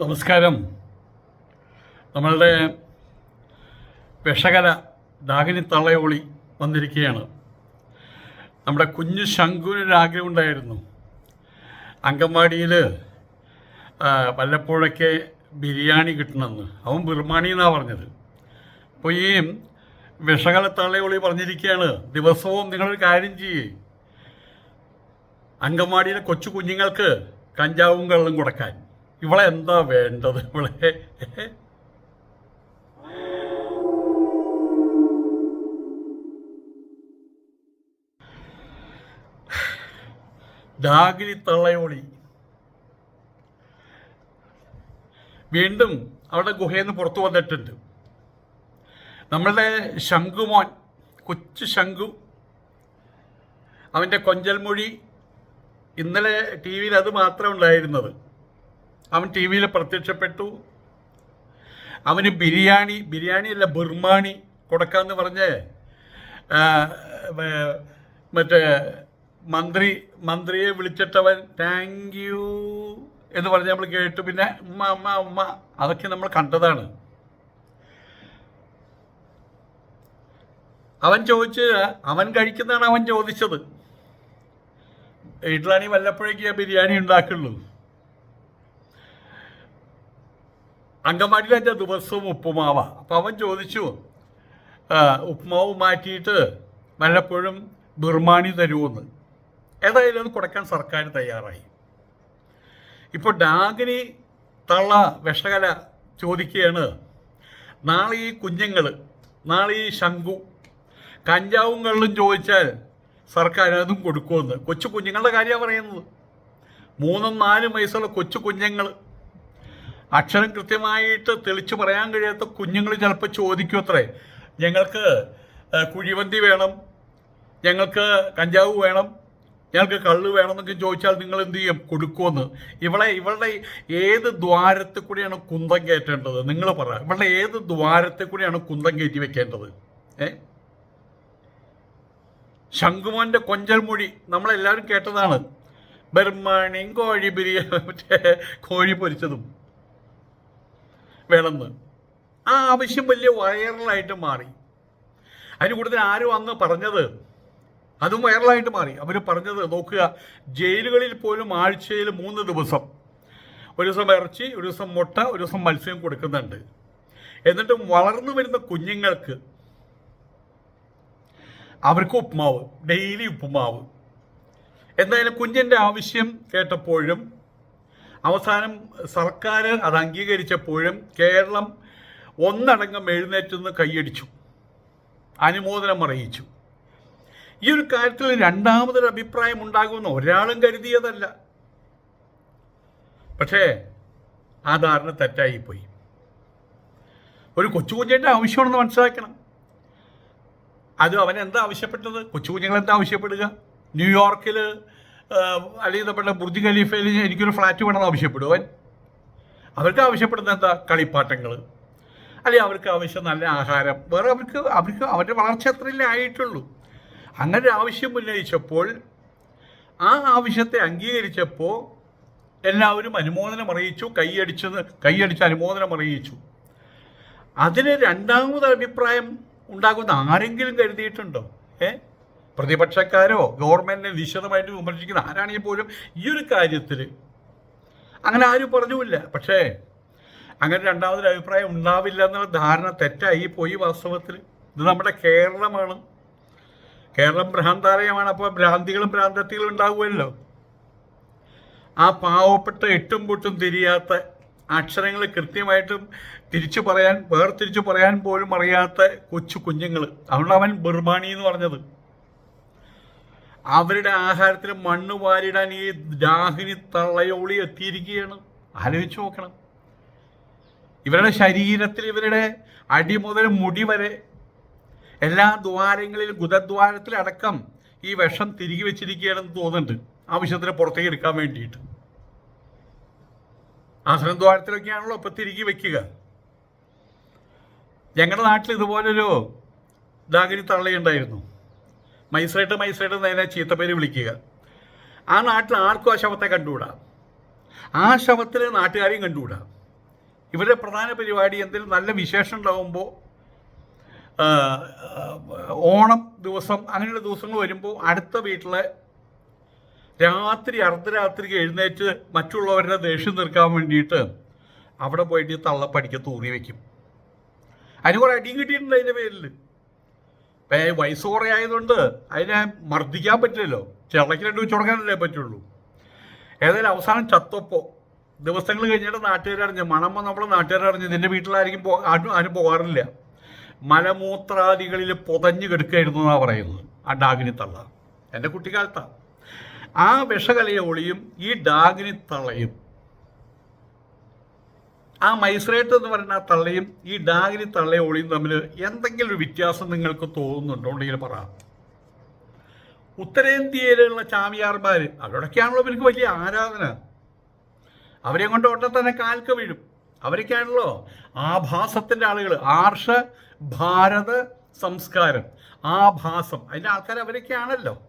നമസ്കാരം. നമ്മളുടെ വിഷകല ദാഹിനി തള്ളയോളി വന്നിരിക്കുകയാണ്. നമ്മുടെ കുഞ്ഞു ശംഖുവിനൊരു ആഗ്രഹം ഉണ്ടായിരുന്നു. അങ്കൻവാടിയിൽ വല്ലപ്പോഴൊക്കെ ബിരിയാണി കിട്ടണമെന്ന്. അവൻ ബിർമാണി എന്നാണ് പറഞ്ഞത്. അപ്പോൾ ഈ വിഷകല തള്ളയോളി പറഞ്ഞിരിക്കുകയാണ് ദിവസവും നിങ്ങളൊരു കാര്യം ചെയ്യേ. അങ്കൻവാടിയിലെ കൊച്ചു കുഞ്ഞുങ്ങൾക്ക് കഞ്ചാവും കള്ളും കൊടുക്കാൻ. ഇവളെ എന്താ വേണ്ടത് ഇവളെ? ഡാഗിരി തള്ളയോളി. വീണ്ടും അവിടെ ഗുഹയിൽ നിന്ന് പുറത്തു വന്നിട്ടുണ്ട്. നമ്മളുടെ ശംഖുമോൻ കൊച്ചു ശംഖു അവന്റെ കൊഞ്ചൽമൊഴി ഇന്നലെ ടി വിയിൽ അത് മാത്രമേ ഉണ്ടായിരുന്നത്. അവൻ ടി വിയിൽ പ്രത്യക്ഷപ്പെട്ടു. അവന് ബിരിയാണി ബിരിയാണി അല്ല ബിർമാണി കൊടുക്കാമെന്ന് പറഞ്ഞ് മറ്റേ മന്ത്രി മന്ത്രിയെ വിളിച്ചിട്ടവൻ താങ്ക് യു എന്ന് പറഞ്ഞ് നമ്മൾ കേട്ടു. പിന്നെ ഉമ്മ ഉമ്മ ഉമ്മ അതൊക്കെ നമ്മൾ കണ്ടതാണ്. അവൻ ചോദിച്ച് അവൻ കഴിക്കുന്നതാണ് അവൻ ചോദിച്ചത്. വീട്ടിലാണെങ്കിൽ വല്ലപ്പോഴേക്ക് ബിരിയാണി ഉണ്ടാക്കുള്ളൂ. അങ്കമാടിയിൽ എന്റെ ദിവസവും ഉപ്പുമാവാണ് അപ്പം അവൻ ചോദിച്ചു ഉപ്പുമാവ് മാറ്റിയിട്ട് വല്ലപ്പോഴും ബിർമാണി തരുമെന്ന് ഏതായാലും അത് കൊടുക്കാൻ സർക്കാർ തയ്യാറായി. ഇപ്പോൾ ഡാഗിനി തള്ള വിഷകല ചോദിക്കുകയാണ് നാളെ ഈ കുഞ്ഞുങ്ങൾ നാളെ ഈ ശംഖു കഞ്ചാവും കള്ളും ചോദിച്ചാൽ സർക്കാർ അതും കൊടുക്കുമെന്ന് കൊച്ചു കുഞ്ഞുങ്ങളുടെ കാര്യമാണ് പറയുന്നത്. മൂന്നും നാലും വയസ്സുള്ള കൊച്ചു കുഞ്ഞുങ്ങൾ അക്ഷരം കൃത്യമായിട്ട് തെളിച്ചു പറയാൻ കഴിയാത്ത കുഞ്ഞുങ്ങൾ ചിലപ്പോൾ ചോദിക്കും അത്രേ. ഞങ്ങൾക്ക് കുഴിവന്തി വേണം ഞങ്ങൾക്ക് കഞ്ചാവ് വേണം ഞങ്ങൾക്ക് കള്ള് വേണമെന്നൊക്കെ ചോദിച്ചാൽ നിങ്ങൾ എന്ത് ചെയ്യും? കൊടുക്കുമെന്ന്. ഇവളെ ഇവളുടെ ഏത് ദ്വാരത്തിൽ കൂടിയാണ് കുന്തം കയറ്റേണ്ടത്? നിങ്ങൾ പറ. ഇവളുടെ ഏത് ദ്വാരത്തിൽ കൂടിയാണ് കുന്തം കയറ്റി വെക്കേണ്ടത്? ഏ? ശംഖുമോന്റെ കൊഞ്ചൽ മൊഴി നമ്മളെല്ലാവരും കേട്ടതാണ്. ബർമാണിയും കോഴി ബിരിയാണി മറ്റേ കോഴി പൊരിച്ചതും. വേണമെന്ന് ആ ആവശ്യം വലിയ വൈറലായിട്ട് മാറി. അതിന് കൂടുതൽ ആരും അന്ന് പറഞ്ഞത്? അതും വൈറലായിട്ട് മാറി. അവർ പറഞ്ഞത് നോക്കുക ജയിലുകളിൽ പോലും ആഴ്ചയിൽ മൂന്ന് ദിവസം. ഒരു ദിവസം ഇറച്ചി ഒരു ദിവസം മുട്ട ഒരു ദിവസം മത്സ്യം കൊടുക്കുന്നുണ്ട്. എന്നിട്ടും വളർന്നു വരുന്ന കുഞ്ഞുങ്ങൾക്ക് അവർക്ക് ഉപ്പുമാവ് ഡെയിലി ഉപ്പുമാവ് എന്തായാലും കുഞ്ഞിന്റെ ആവശ്യം കേട്ടപ്പോഴും അവസാനം സർക്കാർ അത് അംഗീകരിച്ചപ്പോഴും കേരളം ഒന്നടങ്കം എഴുന്നേറ്റെന്ന് കൈയടിച്ചു. അനുമോദനം അറിയിച്ചു. ഈ ഒരു കാര്യത്തിൽ രണ്ടാമതൊരു അഭിപ്രായം ഉണ്ടാകുമെന്ന് ഒരാളും കരുതിയതല്ല. പക്ഷേ ആ ധാരണ തെറ്റായിപ്പോയി. ഒരു കൊച്ചു കുഞ്ഞിന്റെ ആവശ്യമാണെന്ന് മനസ്സിലാക്കണം. അത് അവൻ എന്താ ആവശ്യപ്പെട്ടത്? കൊച്ചു കുഞ്ഞുങ്ങൾ എന്താ ആവശ്യപ്പെടുക? ന്യൂയോർക്കിൽ അല്ലെങ്കിൽ നമ്മുടെ ബുർജ് ഖലീഫയിൽ എനിക്കൊരു ഫ്ലാറ്റ് വേണം ആവശ്യപ്പെടും. അവൻ അവർക്ക് ആവശ്യപ്പെടുന്ന എന്താ? കളിപ്പാട്ടങ്ങൾ അല്ലെങ്കിൽ അവർക്ക് ആവശ്യം നല്ല ആഹാരം. വേറെ അവർക്ക് അവർക്ക് അവരുടെ വളർച്ച അത്രയല്ലേ ആയിട്ടുള്ളൂ. അങ്ങനെ ഒരു ആവശ്യം ഉന്നയിച്ചപ്പോൾ ആ ആവശ്യത്തെ അംഗീകരിച്ചപ്പോൾ എല്ലാവരും അനുമോദനം അറിയിച്ചു കൈയടിച്ച് കൈയടിച്ച് അനുമോദനം അറിയിച്ചു. അതിന് രണ്ടാമത് അഭിപ്രായം ഉണ്ടാകുന്ന ആരെങ്കിലും കരുതിയിട്ടുണ്ടോ? ഏ പ്രതിപക്ഷക്കാരോ ഗവൺമെന്റിനെ നിശ്ചിതമായിട്ട് വിമർശിക്കുന്ന ആരാണെങ്കിൽ പോലും ഈ ഒരു കാര്യത്തിൽ അങ്ങനെ ആരും പറഞ്ഞുമില്ല. പക്ഷേ അങ്ങനെ രണ്ടാമതൊരു അഭിപ്രായം ഉണ്ടാവില്ല എന്നുള്ള ധാരണ തെറ്റായി പോയി വാസ്തവത്തിൽ. ഇത് നമ്മുടെ കേരളമാണ്. കേരളം ഭ്രാന്താലയമാണ്. അപ്പോൾ ഭ്രാന്തികളും ഭ്രാന്തത്തികളും ഉണ്ടാകുമല്ലോ ആ പാവപ്പെട്ട എട്ടും പൊട്ടും തിരിയാത്ത അക്ഷരങ്ങൾ കൃത്യമായിട്ടും തിരിച്ചു പറയാൻ വേർതിരിച്ചു പറയാൻ പോലും അറിയാത്ത കൊച്ചു കുഞ്ഞുങ്ങൾ. അതുകൊണ്ട് അവൻ എന്ന് പറഞ്ഞത്. അവരുടെ ആഹാരത്തിൽ മണ്ണ് വാരിടാൻ ഈ ഡാഹിനി തള്ളയോളി എത്തിയിരിക്കുകയാണ്. ആലോചിച്ച് നോക്കണം. ഇവരുടെ ശരീരത്തിൽ ഇവരുടെ അടി മുതൽ മുടി വരെ എല്ലാ ദ്വാരങ്ങളിലും ഗുദദ്വാരത്തിലടക്കം ഈ വിഷം തിരികെ വെച്ചിരിക്കുകയാണെന്ന് തോന്നുന്നുണ്ട്. ആവശ്യത്തിന് പുറത്തേക്ക് എടുക്കാൻ വേണ്ടിയിട്ട്. ആശ്രമദ്വാരത്തിലൊക്കെയാണല്ലോ ഇപ്പം തിരികെ വെക്കുക. ഞങ്ങളുടെ നാട്ടിൽ ഇതുപോലൊരു ദാഗിനി തള്ളയുണ്ടായിരുന്നു. മൈസറേട്ട് മൈസറേട്ട് എന്നതിനെ ചീത്തപ്പേര് വിളിക്കുക. ആ നാട്ടിൽ ആർക്കും ആ ശവത്തെ കണ്ടുകൂടാ? ആ ശവത്തിൽ നാട്ടുകാരെയും കണ്ടുകൂടാ? ഇവരുടെ പ്രധാന പരിപാടി എന്തെങ്കിലും നല്ല വിശേഷം ഉണ്ടാകുമ്പോൾ ഓണം ദിവസം അങ്ങനെയുള്ള ദിവസങ്ങൾ വരുമ്പോൾ അടുത്ത വീട്ടിലെ രാത്രി അർദ്ധരാത്രിക്ക് എഴുന്നേറ്റ് മറ്റുള്ളവരുടെ ദേഷ്യം തീർക്കാൻ വേണ്ടിയിട്ട് അവിടെ പോയിട്ട് തള്ളപ്പടിക്ക് തൂറി വെക്കും. അതിന് കുറേ അടിയും കിട്ടിയിട്ടുണ്ട് അതിന്റെ പേരിൽ ഇപ്പം വയസ്സ് കുറേ ആയതുകൊണ്ട് അതിനെ മർദ്ദിക്കാൻ പറ്റില്ലല്ലോ. ചിളക്കി രണ്ട് വെച്ച് പറ്റുള്ളൂ. ഏതായാലും അവസാനം ചത്തപ്പോൾ ദിവസങ്ങൾ കഴിഞ്ഞിട്ട് നാട്ടുകാർ അറിഞ്ഞു മണം നമ്മളെ നാട്ടുകാർ അറിഞ്ഞു നിന്റെ വീട്ടിലായിരിക്കും പോ ആരും പോകാറില്ല. മലമൂത്രാദികളിൽ പുതഞ്ഞു കിടക്കുകയായിരുന്നു എന്നാണ് പറയുന്നത്. ആ ഡാഗിനി തള്ള. എന്റെ കുട്ടിക്കാലത്താണ് ആ വിഷകലയെ ഒളിയും ഈ ഡാഗിനി തള്ളയും ആ മൈസ്രേറ്റ് എന്ന് പറയുന്ന ആ തള്ളയും ഈ ഡാഗിനി തള്ളയും ഒളിയും തമ്മിൽ എന്തെങ്കിലും ഒരു വ്യത്യാസം നിങ്ങൾക്ക് തോന്നുന്നുണ്ടോ ഉണ്ടെങ്കിൽ പറ. ഉത്തരേന്ത്യയിലുള്ള ചാമിയാർമാർ അവരോടൊക്കെയാണല്ലോ ഇവർക്ക് വലിയ ആരാധന. അവരെ കൊണ്ട് ഒട്ടെ തന്നെ കാൽക്ക് വീഴും. അവരൊക്കെയാണല്ലോ ആഭാസത്തിന്റെ ആളുകൾ ആർഷ ഭാരത സംസ്കാരം. ആഭാസം. അതിന്റെ ആൾക്കാർ അവരൊക്കെയാണല്ലോ.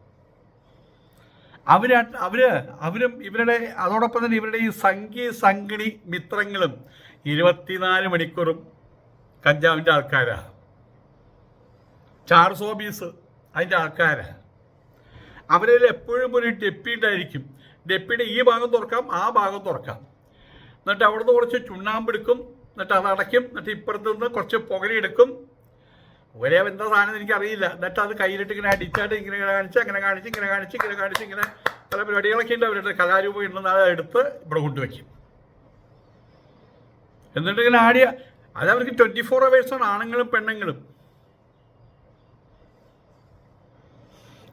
അവർ അവർ അവരും ഇവരുടെ അതോടൊപ്പം തന്നെ ഇവരുടെ ഈ സംഘി സംഘിണി മിത്രങ്ങളും ഇരുപത്തിനാല് മണിക്കൂറും കഞ്ചാവിന്റെ ആൾക്കാരാ. ചാർസ് ഓഫീസ് അതിന്റെ ആൾക്കാരാ. അവരിൽ എപ്പോഴും ഒരു ഡെപ്പി ഉണ്ടായിരിക്കും. ഡെപ്പിയുടെ ഈ ഭാഗം തുറക്കാം ആ ഭാഗം തുറക്കാം. എന്നിട്ട് അവിടുന്ന് കുറച്ച് ചുണ്ണാമ്പെടുക്കും എന്നിട്ട് അത് അടയ്ക്കും എന്നിട്ട് ഇപ്പുറത്ത് നിന്ന് കുറച്ച് പുകലെടുക്കും ഒരേ എന്താ സാധനം എനിക്കറിയില്ല. എന്നിട്ട് അത് കയ്യിലിട്ട് ഇങ്ങനെ അടിച്ചായിട്ട് ഇങ്ങനെ കാണിച്ച് അങ്ങനെ കാണിച്ച് ഇങ്ങനെ കാണിച്ച് ഇങ്ങനെ കാണിച്ച് ഇങ്ങനെ പല പരിപാടികളൊക്കെ ഉണ്ട്. അവരുടെ കലാരൂപം ഉണ്ടെന്ന് അത് എടുത്ത് ഇവിടെ കൊണ്ടുവയ്ക്കും. എന്നിട്ട് ഇങ്ങനെ ആടിയ അത് അവർക്ക് ട്വന്റി ഫോർ അവേഴ്സാണ് ആണുങ്ങളും പെണ്ണുങ്ങളും.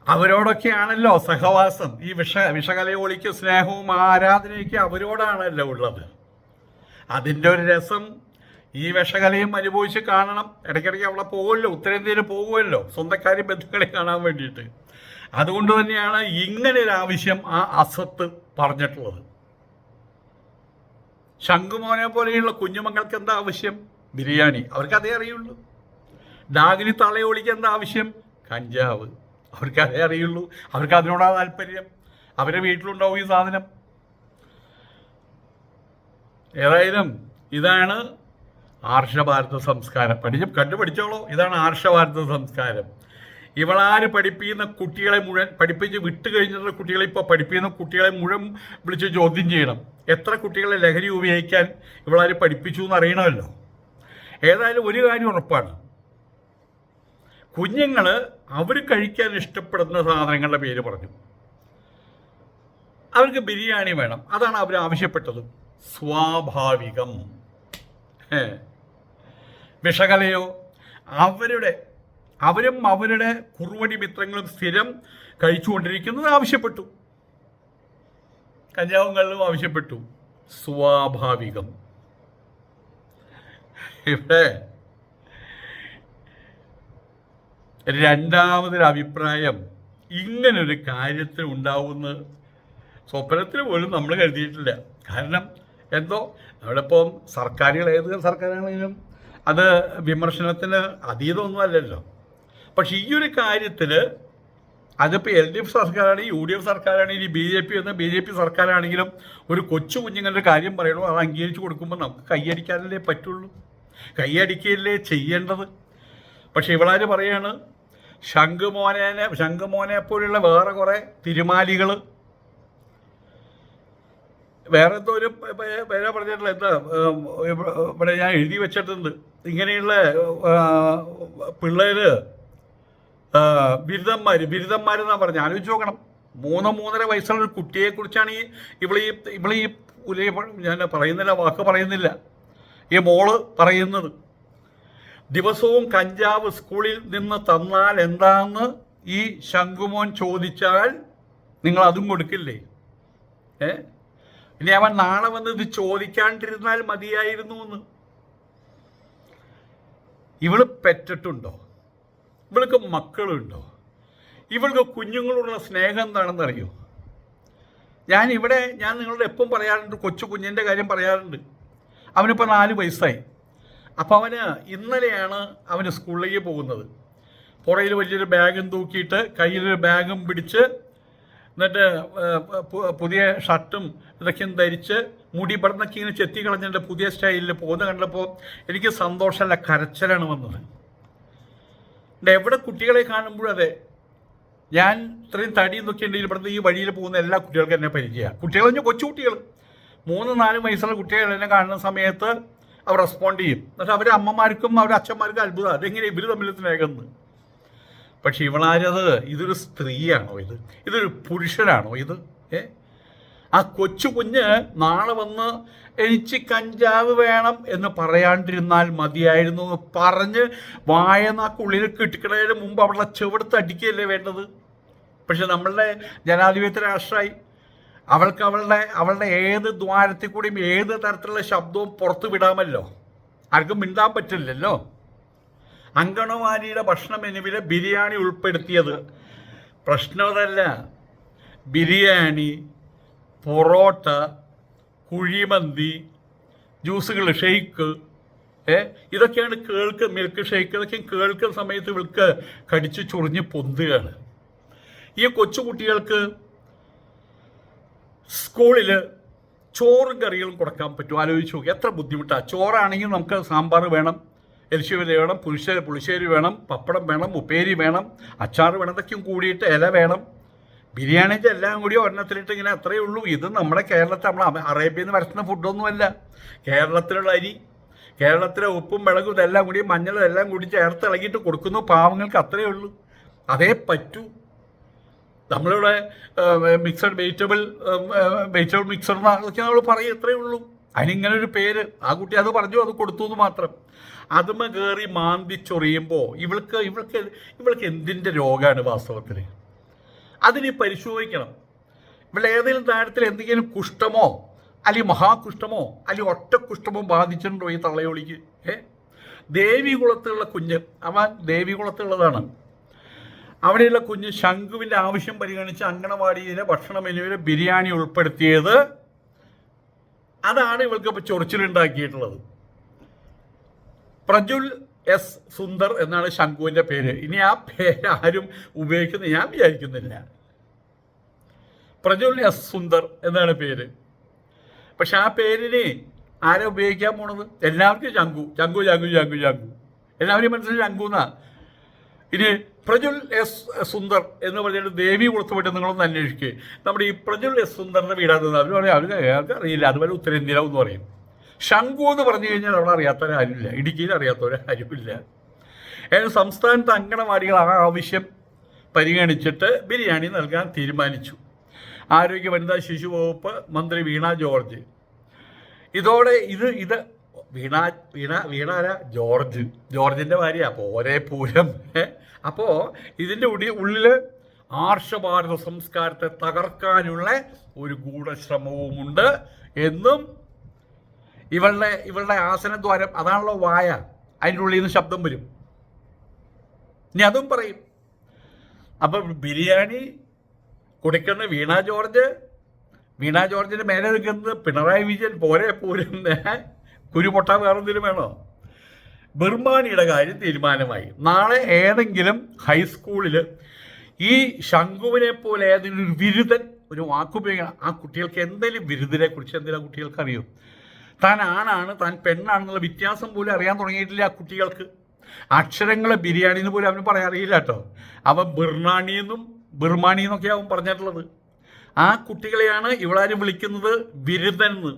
അവരോടൊക്കെയാണല്ലോ സഹവാസം. ഈ വിഷ വിഷകലയോളിക്ക് സ്നേഹവും ആരാധനയൊക്കെ അവരോടാണല്ലോ ഉള്ളത്. അതിന്റെ ഒരു രസം ഈ വിഷകലയും അനുഭവിച്ച് കാണണം. ഇടയ്ക്കിടയ്ക്ക് അവിടെ പോകുമല്ലോ ഉത്തരേന്ത്യയിൽ പോകുമല്ലോ സ്വന്തക്കാരും ബന്ധുക്കളെ കാണാൻ വേണ്ടിയിട്ട്. അതുകൊണ്ട് തന്നെയാണ് ഇങ്ങനെ ഒരു ആവശ്യം ആ അസത്ത് പറഞ്ഞിട്ടുള്ളത്. ശംഖുമോനെ പോലെയുള്ള കുഞ്ഞുമങ്ങൾക്ക് എന്താ ആവശ്യം? ബിരിയാണി. അവർക്ക് അതേ അറിയുള്ളൂ. ഡാഗിനി തളയൊളിക്ക് എന്താ ആവശ്യം? കഞ്ചാവ്. അവർക്ക് അതേ അറിയുള്ളൂ. അവർക്ക് അതിനോടാ താല്പര്യം. അവരുടെ വീട്ടിലുണ്ടാവും ഈ സാധനം. ഏതായാലും ഇതാണ് ആർഷഭാരത സംസ്കാരം. പഠിച്ച് കണ്ടുപഠിച്ചോളൂ. ഇതാണ് ആർഷഭാരത സംസ്കാരം. ഇവളാര് പഠിപ്പിക്കുന്ന കുട്ടികളെ മുഴുവൻ പഠിപ്പിച്ച് വിട്ട് കഴിഞ്ഞിട്ടുള്ള കുട്ടികളെ ഇപ്പോൾ പഠിപ്പിക്കുന്ന കുട്ടികളെ മുഴുവൻ വിളിച്ച് ചോദ്യം ചെയ്യണം. എത്ര കുട്ടികളെ ലഹരി ഉപയോഗിക്കാൻ ഇവളാര് പഠിപ്പിച്ചു എന്ന് അറിയണമല്ലോ. ഏതായാലും ഒരു കാര്യം ഉറപ്പാണ്. കുഞ്ഞുങ്ങൾ അവർ കഴിക്കാൻ ഇഷ്ടപ്പെടുന്ന സാധനങ്ങളുടെ പേര് പറഞ്ഞു. അവർക്ക് ബിരിയാണി വേണം. അതാണ് അവർ ആവശ്യപ്പെട്ടത്. സ്വാഭാവികം. വിഷകലയോ അവരുടെ അവരും അവരുടെ കുറുവടി മിത്രങ്ങളും സ്ഥിരം കഴിച്ചുകൊണ്ടിരിക്കുന്നത് ആവശ്യപ്പെട്ടു. കഞ്ചാവും ആവശ്യപ്പെട്ടു. സ്വാഭാവികം. ഇവിടെ രണ്ടാമതൊരു അഭിപ്രായം ഇങ്ങനൊരു കാര്യത്തിൽ ഉണ്ടാവുമെന്ന് സ്വപ്നത്തിൽ പോലും നമ്മൾ കരുതിയിട്ടില്ല. കാരണം എന്തോ നമ്മളിപ്പം സർക്കാരുകൾ ഏത് സർക്കാരാണെങ്കിലും അത് വിമർശനത്തിന് അതീതമൊന്നും അല്ലല്ലോ. പക്ഷെ ഈ ഒരു കാര്യത്തിൽ അതിപ്പോൾ എൽ ഡി എഫ് സർക്കാരാണെങ്കിൽ യു ഡി എഫ് സർക്കാരാണെങ്കിൽ ബി ജെ പി എന്ന ബി ജെ പി സർക്കാരാണെങ്കിലും ഒരു കൊച്ചു കുഞ്ഞുങ്ങളുടെ കാര്യം പറയണോ അത് അംഗീകരിച്ച് കൊടുക്കുമ്പോൾ നമുക്ക് കൈയടിക്കാനല്ലേ പറ്റുള്ളൂ? കൈയടിക്കുകയല്ലേ ചെയ്യേണ്ടത്? പക്ഷെ ഇവളാര് പറയാണ് ശംഖുമോനെ ശംഖുമോനെ പോലെയുള്ള വേറെ കുറേ തിരുമാലികൾ വേറെ എന്തോ ഒരു പേരാ പറഞ്ഞിട്ടില്ല എന്താ ഇവിടെ ഞാൻ എഴുതി വെച്ചിട്ടുണ്ട്. ഇങ്ങനെയുള്ള പിള്ളേര് ബിരുദന്മാർ ബിരുദന്മാർ ബിരുദന്മാരെന്നാ പറഞ്ഞ. ആലോചിച്ച് നോക്കണം. മൂന്ന് മൂന്നര വയസ്സുള്ള ഒരു കുട്ടിയെ കുറിച്ചാണ് ഈ ഇവളീ ഇവളീ പുലി ഞാൻ പറയുന്നില്ല വാക്ക് പറയുന്നില്ല. ഈ മോൾ പറയുന്നത്. ദിവസവും കഞ്ചാവ് സ്കൂളിൽ നിന്ന് തന്നാൽ എന്താന്ന് ഈ ശംഖുമോൻ ചോദിച്ചാൽ നിങ്ങൾ അതും കൊടുക്കില്ലേ? ഏ? ഇനി അവൻ നാളെ വന്ന് ഇത് ചോദിക്കാണ്ടിരുന്നാൽ മതിയായിരുന്നു എന്ന് ഇവൾ പെറ്റിട്ടുണ്ടോ? ഇവൾക്ക് മക്കളുണ്ടോ? ഇവൾക്ക് കുഞ്ഞുങ്ങളോടുള്ള സ്നേഹം എന്താണെന്നറിയോ? ഞാൻ ഇവിടെ ഞാൻ നിങ്ങളോട് എപ്പം പറയാറുണ്ട് കൊച്ചു കുഞ്ഞിന്റെ കാര്യം പറയാറുണ്ട്. അവനിപ്പോൾ നാല് വയസ്സായി. അപ്പോൾ അവന് ഇന്നലെയാണ് അവന് സ്കൂളിലേക്ക് പോകുന്നത്. പുറയിൽ വലിയൊരു ബാഗും തൂക്കിയിട്ട് കയ്യിലൊരു ബാഗും പിടിച്ച് എന്നിട്ട് പുതിയ ഷർട്ടും ഇതൊക്കെയും ധരിച്ച് മുടി ഇവിടുന്നൊക്കെ ഇങ്ങനെ ചെത്തി കളഞ്ഞിട്ട് പുതിയ സ്റ്റൈലിൽ പോകുന്ന കണ്ടപ്പോൾ എനിക്ക് സന്തോഷമല്ല കരച്ചിലാണ് വന്നത്. എവിടെ കുട്ടികളെ കാണുമ്പോഴും അതെ ഞാൻ ഇത്രയും തടി എന്നൊക്കെ ഉണ്ടെങ്കിൽ ഇവിടുന്ന് ഈ വഴിയിൽ പോകുന്ന എല്ലാ കുട്ടികൾക്കും എന്നെ പരിചയമാണ്. കുട്ടികൾ കഴിഞ്ഞ കൊച്ചുകുട്ടികൾ മൂന്ന് നാല് വയസ്സുള്ള കുട്ടികൾ എന്നെ കാണുന്ന സമയത്ത് അവർ റെസ്പോണ്ട് ചെയ്യും. എന്നിട്ട് അവരെ അമ്മമാർക്കും അവരുടെ അച്ഛന്മാർക്കും അത്ഭുതം. അതെങ്ങനെ ഇവർ തമ്മിൽ സ്നേഹമെന്ന് പക്ഷെ ഇവളാരത് ഇതൊരു സ്ത്രീയാണോ ഇത്? ഇതൊരു പുരുഷനാണോ ഇത്? ഏ? ആ കൊച്ചു കുഞ്ഞ് നാളെ വന്ന് എനിക്ക് കഞ്ചാവ് വേണം എന്ന് പറയാണ്ടിരുന്നാൽ മതിയായിരുന്നു എന്ന് പറഞ്ഞ് വായനാക്കുള്ളിൽ കിട്ടിക്കണതിന് മുമ്പ് അവളുടെ ചെവിടുത്ത് അടിക്കുകയല്ലേ വേണ്ടത്? പക്ഷെ നമ്മളുടെ ജനാധിപത്യ രാഷ്ട്രമായി അവൾക്ക് അവളുടെ അവളുടെ ഏത് ദ്വാരത്തിൽ കൂടിയും ഏത് തരത്തിലുള്ള ശബ്ദവും പുറത്തു വിടാമല്ലോ ആർക്കും മിണ്ടാൻ പറ്റില്ലല്ലോ. അങ്കണവാടിയുടെ ഭക്ഷണ മെനുവിലെ ബിരിയാണി ഉൾപ്പെടുത്തിയത്. പ്രശ്നമതല്ല. ബിരിയാണി പൊറോട്ട കുഴിമന്തി ജ്യൂസുകൾ ഷെയ്ക്ക് ഏ? ഇതൊക്കെയാണ് കേൾക്ക് മിൽക്ക് ഷെയ്ക്ക്. ഇതൊക്കെ കേൾക്കുന്ന സമയത്ത് വിൽക്ക് കടിച്ചു ചൊറിഞ്ഞ് പൊന്തുകയാണ്. ഈ കൊച്ചുകുട്ടികൾക്ക് സ്കൂളിൽ ചോറും കറികളും കൊടുക്കാൻ പറ്റും ആലോചിച്ച് നോക്കി. എത്ര ബുദ്ധിമുട്ടാണ് ചോറാണെങ്കിൽ നമുക്ക് സാമ്പാർ വേണം. എരിശ്ശേരി വേണം പുളിശ്ശേരി പുളിശ്ശേരി വേണം പപ്പടം വേണം ഉപ്പേരി വേണം അച്ചാർ വേണം ഇതൊക്കെയും കൂടിയിട്ട് ഇല വേണം. ബിരിയാണിന്റെ എല്ലാം കൂടി ഒരെണ്ണത്തിലിട്ട് ഇങ്ങനെ അത്രയേ ഉള്ളൂ. ഇത് നമ്മുടെ കേരളത്തിൽ നമ്മൾ അറേബ്യയിൽ നിന്ന് വരുത്തുന്ന ഫുഡൊന്നുമല്ല കേരളത്തിലുള്ള അരി കേരളത്തിലെ ഉപ്പും മുളകും ഇതെല്ലാം കൂടി മഞ്ഞളും എല്ലാം കൂടി ചേർത്ത് ഇളകിയിട്ട് കൊടുക്കുന്നു. പാവങ്ങൾക്ക് അത്രയേ ഉള്ളൂ. അതേ പറ്റൂ. നമ്മളിവിടെ മിക്സഡ് വെജിറ്റബിൾ വെജിറ്റബിൾ മിക്സർ എന്നൊക്കെ നമ്മൾ പറയും. ഇത്രയേ ഉള്ളൂ. അതിനിങ്ങനെ ഒരു പേര്. ആ കുട്ടി അത് പറഞ്ഞു അത് കൊടുത്തു എന്ന് മാത്രം. അതുമ കയറി മാന്തിച്ചൊറിയുമ്പോൾ ഇവൾക്ക് ഇവൾക്ക് ഇവൾക്ക് എന്തിന്റെ രോഗമാണ് വാസ്തവത്തിൽ അതിനെ പരിശോധിക്കണം. ഇവിടെ ഏതെങ്കിലും താരത്തിൽ എന്തെങ്കിലും കുഷ്ഠമോ അല്ലെങ്കിൽ മഹാകുഷ്ഠമോ അല്ലെങ്കിൽ ഒറ്റക്കുഷ്ഠമോ ബാധിച്ചിട്ടുണ്ടോ ഈ തള്ളയോളിക്ക്? ഏ? ദേവികുളത്തുള്ള കുഞ്ഞ് അവൻ ദേവികുളത്തുള്ളതാണ് അവിടെയുള്ള കുഞ്ഞ് ശംഖുവിന്റെ ആവശ്യം പരിഗണിച്ച് അങ്കണവാടിയിലെ ഭക്ഷണ മെനുവിൽ ബിരിയാണി ഉൾപ്പെടുത്തിയത്. അതാണ് ഇവൾക്ക് ഇപ്പോൾ ചൊറിച്ചിലുണ്ടാക്കിയിട്ടുള്ളത്. പ്രജുൽ എസ് സുന്ദർ എന്നാണ് ശംഖുവിന്റെ പേര്. ഇനി ആ പേര് ആരും ഉപയോഗിക്കുന്നത് ഞാൻ വിചാരിക്കുന്നില്ല. പ്രജുൽ എസ് സുന്ദർ എന്നാണ് പേര്. പക്ഷെ ആ പേരിന് ആരാ ഉപയോഗിക്കാൻ പോണത്? എല്ലാവർക്കും ചങ്കു ചങ്കു ചങ്കു ചങ്കു ചങ്കു എല്ലാവരും മനസ്സിൽ ചങ്കു എന്നാ? ഇനി പ്രജുൽ എസ് സുന്ദർ എന്ന് പറഞ്ഞിട്ട് ദേവി കൊടുത്തുപോയിട്ട് നിങ്ങളൊന്ന് അന്വേഷിക്കുക നമ്മുടെ ഈ പ്രജുൽ എസ് സുന്ദറിന്റെ വീടാണ് അവർ പറയും അവർക്ക് അറിയില്ല. അതുപോലെ ഉത്തരേന്ത്യയിലാവെന്ന് പറയും. ശംഖു എന്ന് പറഞ്ഞു കഴിഞ്ഞാൽ അവിടെ അറിയാത്തവരാരുമില്ല ഇടുക്കിയിൽ അറിയാത്തവരാരുമില്ല ഏത് സംസ്ഥാനത്ത് അങ്കണവാടികൾ ആ ആവശ്യം പരിഗണിച്ചിട്ട് ബിരിയാണി നൽകാൻ തീരുമാനിച്ചു. ആരോഗ്യ വനിതാ ശിശു വകുപ്പ് മന്ത്രി വീണ ജോർജ്. ഇതോടെ ഇത് ഇത് വീണ വീണ വീണ ജോർജ്. ജോർജിന്റെ ഭാര്യ. അപ്പോൾ ഒരേ പൂരം. അപ്പോൾ ഇതിന്റെ ഉടി ഉള്ളിൽ ആർഷഭാരത സംസ്കാരത്തെ തകർക്കാനുള്ള ഒരു ഗൂഢശ്രമവുമുണ്ട് എന്നും ഇവളുടെ ഇവളുടെ ആസനദ്വാരം അതാണല്ലോ വായ. അതിന്റെ ഉള്ളിൽ നിന്ന് ശബ്ദം വരും. ഇനി അതും പറയും. അപ്പം ബിരിയാണി കുടിക്കുന്ന വീണ ജോർജ് വീണ ജോർജിന്റെ മേലെ നിൽക്കുന്നത് പിണറായി വിജയൻ പോരെ പോരും കുരുപൊട്ട വേറെന്തെങ്കിലും വേണോ? ബിർമാനിയുടെ കാര്യം തീരുമാനമായി. നാളെ ഏതെങ്കിലും ഹൈസ്കൂളിൽ ഈ ശംഖുവിനെ പോലെ ഏതെങ്കിലും ഒരു ബിരുദൻ ഒരു വാക്കുപയോഗിക്കണം. ആ കുട്ടികൾക്ക് എന്തെങ്കിലും ബിരുദിനെ കുറിച്ച് എന്തെങ്കിലും കുട്ടികൾക്ക് അറിയോ? താൻ ആണാണ് താൻ പെണ്ണാണെന്നുള്ള വ്യത്യാസം പോലും അറിയാൻ തുടങ്ങിയിട്ടില്ല ആ കുട്ടികൾക്ക്. അക്ഷരങ്ങളെ ബിരിയാണി എന്ന് പോലും അവന് പറയാൻ അറിയില്ല കേട്ടോ. അവൻ ബിർണാണി എന്നും ബിർമാണി എന്നൊക്കെ അവൻ പറഞ്ഞിട്ടുള്ളത്. ആ കുട്ടികളെയാണ് ഇവളാരും വിളിക്കുന്നത് ബിരുദൻ എന്ന്.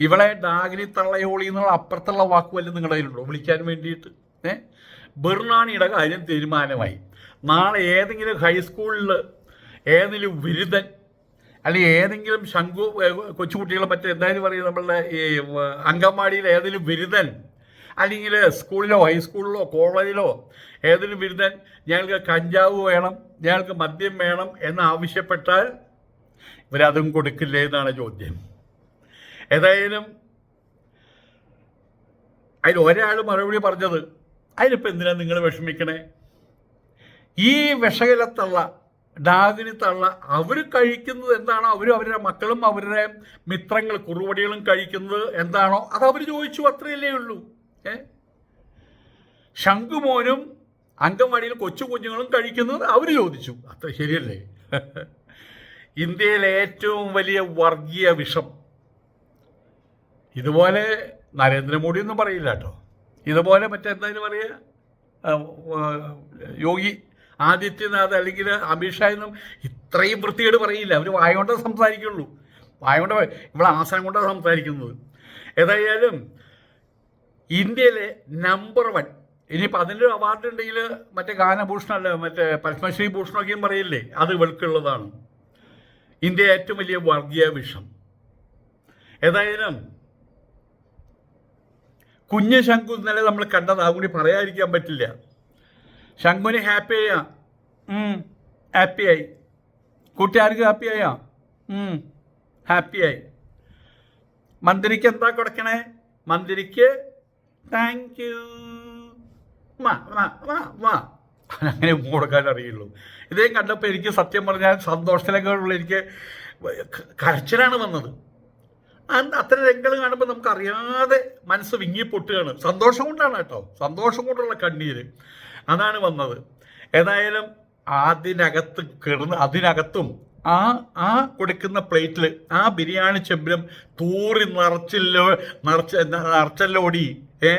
ഇവളെ ഡാഗിനി തള്ളയോളി എന്നുള്ള അപ്പുറത്തുള്ള വാക്ക് വല്ലതും നിങ്ങളുടെ കയ്യിലുണ്ടോ? വിളിക്കാൻ വേണ്ടിയിട്ട്. ഏ? ബിർണാണിയുടെ കാര്യം തീരുമാനമായി. നാളെ ഏതെങ്കിലും ഹൈസ്കൂളിൽ ഏതെങ്കിലും ബിരുദൻ അല്ലെങ്കിൽ ഏതെങ്കിലും ശംഖു കൊച്ചുകുട്ടികളെ മറ്റേ എന്തായാലും പറയും നമ്മളുടെ ഈ അങ്കമാടിയിൽ ഏതെങ്കിലും ബിരുദൻ അല്ലെങ്കിൽ സ്കൂളിലോ ഹൈസ്കൂളിലോ കോളേജിലോ ഏതെങ്കിലും ബിരുദൻ ഞങ്ങൾക്ക് കഞ്ചാവ് വേണം ഞങ്ങൾക്ക് മദ്യം വേണം എന്ന് ആവശ്യപ്പെട്ടാൽ ഇവരതും കൊടുക്കില്ലേ എന്നാണ് ചോദ്യം. ഏതായാലും അതിൽ ഒരാൾ മറുപടി പറഞ്ഞത് അതിനിപ്പോൾ എന്തിനാണ് നിങ്ങൾ വിഷമിക്കണേ? ഈ വിഷകലത്തുള്ള ഡാഗിനി തള്ള അവർ കഴിക്കുന്നത് എന്താണോ അവരും അവരുടെ മക്കളും അവരുടെ മിത്രങ്ങൾ കുറുവടികളും കഴിക്കുന്നത് എന്താണോ അത് അവർ ചോദിച്ചു അത്രയല്ലേ ഉള്ളൂ. ഏ? ശംഖുമോനും അംഗൻവാടിയിൽ കൊച്ചു കുഞ്ഞുങ്ങളും കഴിക്കുന്നത് അവർ ചോദിച്ചു. അത്ര ശരിയല്ലേ? ഇന്ത്യയിലെ ഏറ്റവും വലിയ വർഗീയ വിഷം. ഇതുപോലെ നരേന്ദ്രമോദി ഒന്നും പറയില്ല കേട്ടോ. ഇതുപോലെ മറ്റെന്തായാലും പറയുക യോഗി ആദിത്യനാഥ് അല്ലെങ്കിൽ അമിത്ഷാ എന്നും ഇത്രയും വൃത്തികേട് പറയില്ല. അവർ വായ കൊണ്ടേ സംസാരിക്കുള്ളൂ. വായോണ്ട ഇവിടെ ആസനം കൊണ്ടാണ് സംസാരിക്കുന്നത്. ഏതായാലും ഇന്ത്യയിലെ നമ്പർ വൺ ഇനിയിപ്പോൾ അതിന്റെ അവാർഡ് ഉണ്ടെങ്കിൽ മറ്റേ ഗാനഭൂഷണം അല്ല മറ്റേ പത്മശ്രീ ഭൂഷണമൊക്കെയും പറയില്ലേ? അത് ഇവൾക്കുള്ളതാണ്. ഇന്ത്യ ഏറ്റവും വലിയ വർഗീയ വിഷം. ഏതായാലും കുഞ്ഞ് ശംഖു ഇന്നലെ നമ്മൾ കണ്ടത് കൂടി പറയാതിരിക്കാൻ പറ്റില്ല. ശംഖുവിന് ഹാപ്പി ആയാ. ആയി. കൂട്ടുകാർക്ക് ഹാപ്പി ആയാ? ഹാപ്പി ആയി. മന്ത്രിക്ക് എന്താ കൊടുക്കണേ? മന്ത്രിക്ക് താങ്ക് യു വാ വാ വാ അങ്ങനെ കൊടുക്കാൻ അറിയുള്ളൂ. ഇതേ കണ്ടപ്പോൾ എനിക്ക് സത്യം പറഞ്ഞാൽ സന്തോഷത്തിലേക്കുള്ള എനിക്ക് കരച്ചിലാണ് വന്നത്. അത്തരം രംഗങ്ങൾ കാണുമ്പോൾ നമുക്ക് അറിയാതെ മനസ്സ് വിങ്ങി പൊട്ടുകയാണ് സന്തോഷം കൊണ്ടാണ് കേട്ടോ. സന്തോഷം കൊണ്ടുള്ള കണ്ണീര്. അതാണ് വന്നത്. ഏതായാലും അതിനകത്ത് കിടന്ന് അതിനകത്തും ആ ആ കൊടുക്കുന്ന പ്ലേറ്റിൽ ആ ബിരിയാണി ചെമ്പിലും തൂറി നിറച്ചില്ലോ നിറച്ച നിറച്ചല്ലോടി ഏ?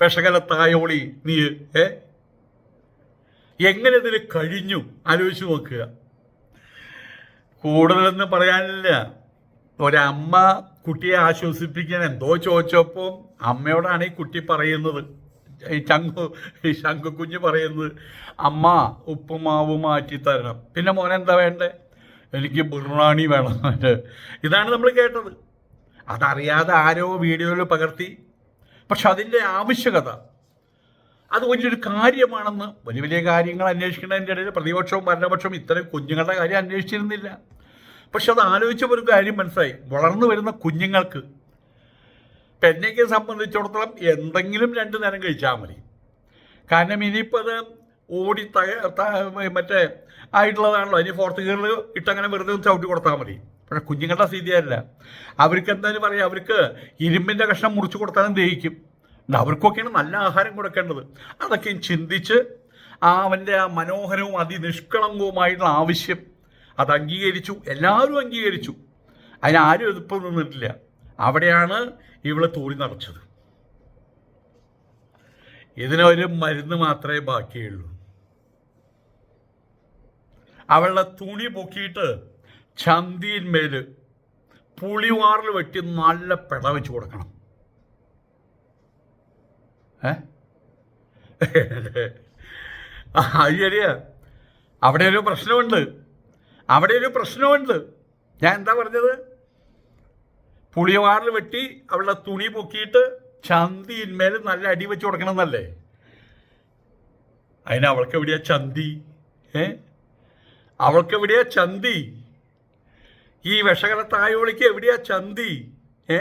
വിഷകലത്തായോളി നീ ഏ? എങ്ങനെ ഇതിൽ കഴിഞ്ഞു? ആലോചിച്ച് നോക്കുക. കൂടുതലൊന്നും പറയാനില്ല. ഒരമ്മ കുട്ടിയെ ആശ്വസിപ്പിക്കാൻ എന്തോ ചോദിച്ചപ്പോൾ അമ്മയോടാണ് ഈ കുട്ടി പറയുന്നത്. ഈ ചങ്കു ഈ ശംഖു കുഞ്ഞ് പറയുന്നത് അമ്മ ഉപ്പുമാവ് മാറ്റി തരണം. പിന്നെ മോനെന്താ വേണ്ടേ? എനിക്ക് ബിർണാണി വേണം. ഇതാണ് നമ്മൾ കേട്ടത്. അതറിയാതെ ആരോ വീഡിയോയിൽ പകർത്തി. പക്ഷെ അതിന്റെ ആവശ്യകത അത് വലിയൊരു കാര്യമാണെന്ന് വലിയ വലിയ കാര്യങ്ങൾ അന്വേഷിക്കുന്നതിന്റെ ഇടയിൽ പ്രതിപക്ഷവും ഭരണപക്ഷവും ഇത്തരം കുഞ്ഞുങ്ങളുടെ കാര്യം അന്വേഷിച്ചിരുന്നില്ല. പക്ഷെ അത് ആലോചിച്ചപ്പോൾ ഒരു കാര്യം മനസ്സിലായി. വളർന്നു വരുന്ന കുഞ്ഞുങ്ങൾക്ക് പെന്നയ്ക്ക് സംബന്ധിച്ചിടത്തോളം എന്തെങ്കിലും രണ്ട് നേരം കഴിച്ചാൽ മതി. കാരണം ഇനിയിപ്പോൾ അത് ഓടി മറ്റേ ആയിട്ടുള്ളതാണല്ലോ. ഇനി ഫോർത്ത് ഗിയറിൽ ഇട്ടങ്ങനെ വെറുതെ ചവിട്ടി കൊടുത്താൽ മതി. പക്ഷെ കുഞ്ഞുങ്ങളുടെ സ്ഥിതിയല്ല അവർക്ക് എന്തായാലും പറയാം അവർക്ക് ഇരുമ്പിന്റെ കഷ്ണം മുറിച്ച് കൊടുത്താലും ദഹിക്കും. അവർക്കൊക്കെയാണ് നല്ല ആഹാരം കൊടുക്കേണ്ടത്. അതൊക്കെയും ചിന്തിച്ച് ആ അവന്റെ ആ മനോഹരവും അതിനിഷ്കളങ്കവുമായിട്ടുള്ള ആവശ്യം അത് അംഗീകരിച്ചു എല്ലാവരും അംഗീകരിച്ചു. അതിനാരും എതിർപ്പ് നിന്നിട്ടില്ല. അവിടെയാണ് ഇവളെ തൂറി നടച്ചത് ഇതിനൊരു മരുന്ന് മാത്രമേ ബാക്കിയുള്ളൂ. അവളുടെ തുണി പൊക്കിയിട്ട് ചന്തിന്മേൽ പുളിവാറിൽ വെട്ടി നല്ല പിട വെച്ച് കൊടുക്കണം. ഏ? അയ്യ അവിടെ ഒരു പ്രശ്നമുണ്ട്. അവിടെ ഒരു പ്രശ്നമുണ്ട്. ഞാൻ എന്താ പറഞ്ഞത്? പുളിയവാറിൽ വെട്ടി അവളുടെ തുണി പൊക്കിയിട്ട് ചന്തിന്മേൽ നല്ല അടി വെച്ച് കൊടുക്കണം എന്നല്ലേ അതിന് അവൾക്ക് എവിടെയാ ചന്തി? ഏ? അവൾക്ക് എവിടെയാ ചന്തി? ഈ വിഷകര തായോളിക്ക് എവിടെയാ ചന്തി? ഏ?